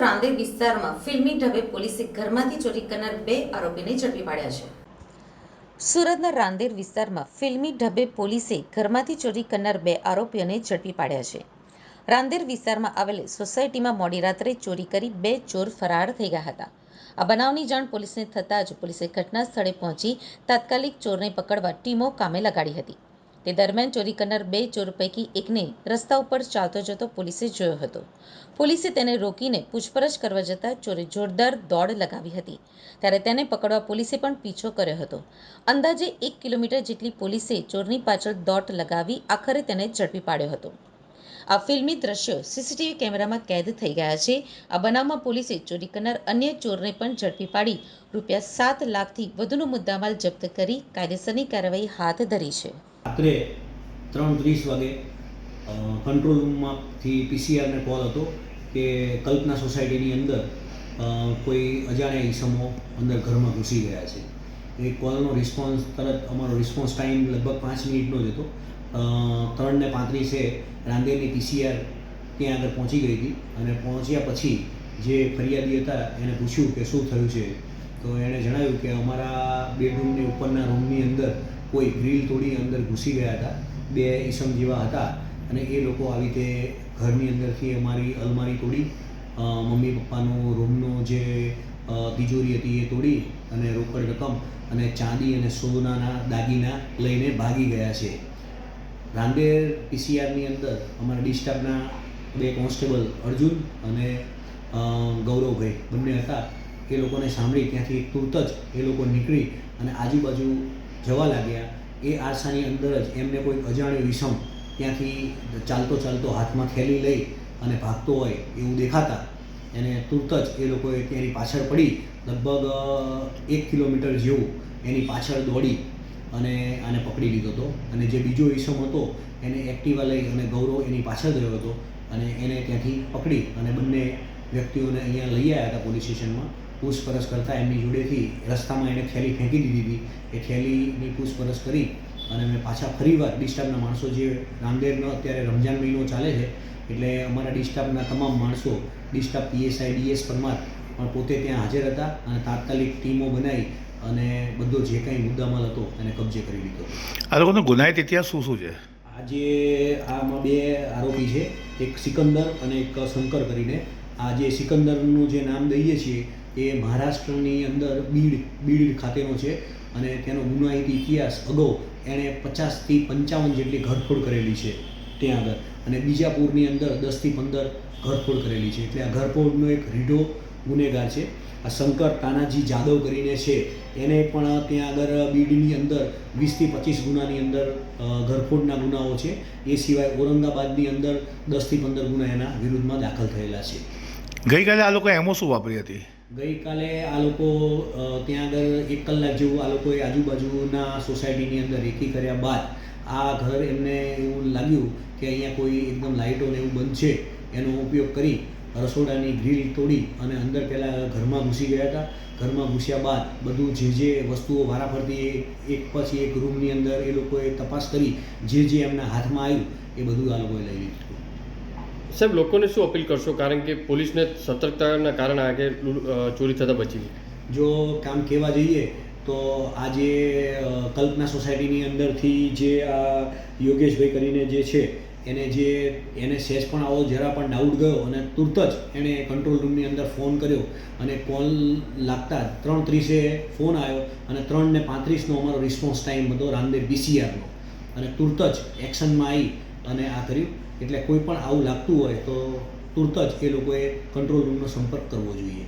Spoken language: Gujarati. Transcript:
વિસ્તારમાં ફિલ્મી ઢબે પોલીસે ઘરમાંથી ચોરી કરનાર બે આરોપીને ઝડપી પાડ્યા છે. સુરતના રાંદેર વિસ્તારમાં ફિલ્મી ઢબે પોલીસે ઘરમાંથી ચોરી કરનાર બે આરોપીઓને ઝડપી પાડ્યા છે. રાંદેર વિસ્તારમાં આવેલી સોસાયટીમાં મોડી રાત્રે ચોરી કરી બે ચોર ફરાર થઈ ગયા હતા. આ બનાવની જાણ પોલીસને થતાં જ પોલીસે ઘટના સ્થળે પહોંચી તાત્કાલિક ચોરને પકડવા ટીમો કામે લગાડી હતી. તે દરમિયાન ચોરી કરનાર બે ચોર પૈકી એકને રસ્તા ઉપર ચાલતો જતો પોલીસે જોયો હતો. પોલીસે તેને રોકીને પૂછપરછ કરવા જતાં ચોરે જોરદાર દોડ લગાવી હતી. ત્યારે તેને પકડવા પોલીસે પણ પીછો કર્યો હતો. અંદાજે એક કિલોમીટર જેટલી પોલીસે ચોરની પાછળ દોટ લગાવી આખરે તેને ઝડપી પાડ્યો હતો. આ ફિલ્મી દ્રશ્યો સીસીટીવી કેમેરામાં કેદ થઈ ગયા છે. આ બનાવમાં પોલીસે ચોરી કરનાર અન્ય ચોરને પણ ઝડપી પાડી રૂપિયા સાત લાખથી વધુનો મુદ્દામાલ જપ્ત કરી કાયદેસરની કાર્યવાહી હાથ ધરી છે. રાત્રે ત્રણ ત્રીસ વાગે કંટ્રોલ રૂમમાંથી પીસીઆરને કોલ હતો કે કલ્પના સોસાયટીની અંદર કોઈ અજાણ્યા ઈસમો અંદર ઘરમાં ઘૂસી ગયા છે. એ કોલનો રિસ્પોન્સ તરત અમારો રિસ્પોન્સ ટાઈમ લગભગ પાંચ મિનિટનો જ હતો. ત્રણને પાંત્રીસે રાંદેરની પીસીઆર ત્યાં આગળ પહોંચી ગઈ હતી અને પહોંચ્યા પછી જે ફરિયાદી હતા એને પૂછ્યું કે શું થયું છે? તો એણે જણાવ્યું કે અમારા બેડરૂમની ઉપરના રૂમની અંદર કોઈ ગ્રીલ તોડી અંદર ઘૂસી ગયા હતા, બે ઈસમ જેવા હતા અને એ લોકો આવી રીતે ઘરની અંદરથી અમારી અલમારી તોડી મમ્મી પપ્પાનો રૂમનો જે તિજોરી હતી એ તોડી અને રોકડ રકમ અને ચાંદી અને સોનાના દાગીના લઈને ભાગી ગયા છે. રાંદેર પીસીઆરની અંદર અમારા ડિસ્ટાફના બે કોન્સ્ટેબલ અર્જુન અને ગૌરવભાઈ બંને હતા. એ લોકોને સાંભળી ત્યાંથી તુરત જ એ લોકો નીકળી અને આજુબાજુ જવા લાગ્યા. એ આરસાની અંદર જ એમને કોઈ અજાણ્યો વિષમ ત્યાંથી ચાલતો ચાલતો હાથમાં થેલી લઈ અને ભાગતો હોય એવું દેખાતા. એને તુરત જ એ લોકોએ ત્યાંની પાછળ પડી, લગભગ એક કિલોમીટર જેવું એની પાછળ દોડી અને આને પકડી લીધો હતો. અને જે બીજો ઈસમ હતો, એને એક્ટિવા લઈ અને ગૌરવ એની પાછળ ગયો હતો અને એને ત્યાંથી પકડી અને બંને વ્યક્તિઓને અહીંયા લઈ આવ્યા હતા પોલીસ સ્ટેશનમાં. પૂછપરછ કરતાં એમની જોડેથી રસ્તામાં એણે થેલી ફેંકી દીધી હતી. એ થેલીની પૂછપરછ કરી અને અમે પાછા ફરીવાર ડિસ્ટાફના માણસો જે રામદેવનો અત્યારે રમજાન મહિનો ચાલે છે એટલે અમારા ડિસ્ટાફના તમામ માણસો ડિસ્ટાફ પીએસઆઈ ડીએસ પરમાર પણ પોતે ત્યાં હાજર હતા અને તાત્કાલિક ટીમો બનાવી અને બધો જે કંઈ મુદ્દામાલ હતો એને કબજે કરી લીધો. આ લોકોનો ગુનાહિત ઇતિહાસ શું શું છે? આજે આમાં બે આરોપી છે એક સિકંદર અને એક શંકર કરીને. આ જે સિકંદરનું જે નામ દઈએ છીએ એ મહારાષ્ટ્રની અંદર બીડ બીડ ખાતેનો છે અને તેનો ગુનાહિત ઇતિહાસ અગાઉ એણે પચાસથી પંચાવન જેટલી ઘરફોડ કરેલી છે ત્યાં આગળ. અને બીજાપુરની અંદર દસથી પંદર ઘરફોડ કરેલી છે. એટલે આ ઘરફોડનો એક રીઢો ગુનેગાર છે. આ શંકર તાનાજી જાદવ કરીને છે. એને પણ ત્યાં આગળ બીડની અંદર વીસથી પચીસ ગુનાની અંદર ઘરફોડના ગુનાઓ છે. એ સિવાય ઔરંગાબાદની અંદર દસથી પંદર ગુના એના વિરુદ્ધમાં દાખલ થયેલા છે. ગઈકાલે આ લોકોએ એમો શું વાપરી હતી? ગઈકાલે આ લોકો ત્યાં આગળ એક કલાક જેવું આ લોકોએ આજુબાજુના સોસાયટીની અંદર રેકી કર્યા બાદ આ ઘર એમને એવું લાગ્યું કે અહીંયા કોઈ એકદમ લાઇટો ને એવું બંધ છે, એનો ઉપયોગ કરી રસોડાની ગ્રીલ તોડી અને અંદર પહેલાં ઘરમાં ઘૂસી ગયા હતા. ઘરમાં ઘૂસ્યા બાદ બધું જે જે વસ્તુઓ વારાફરતી એક પછી એક રૂમની અંદર એ લોકોએ તપાસ કરી જે જે એમના હાથમાં આવ્યું એ બધું આ લોકોએ લઈ લીધું. સાહેબ, લોકોને શું અપીલ કરશો? કારણ કે પોલીસને સતર્કતાના કારણે આગે ચોરી થતાં બચી જો કામ કહેવા જઈએ, તો આજે કલ્પના સોસાયટીની અંદરથી જે આ યોગેશભાઈ કરીને જે છે, એને જે, એને સેજ પણ આવો જરા પણ ડાઉટ ગયો અને તુરત જ એણે કંટ્રોલ રૂમની અંદર ફોન કર્યો અને કોલ લાગતા ત્રણ ત્રીસે ફોન આવ્યો અને ત્રણ ને પાંત્રીસનો અમારો રિસ્પોન્સ ટાઈમ હતો રામદેવ બીસીઆરનો. અને તુરત જ એક્શનમાં આવી અને આ કર્યું. એટલે કોઈ પણ આવું લાગતું હોય તો તુરત જ એ લોકોએ કંટ્રોલ રૂમનો સંપર્ક કરવો જોઈએ.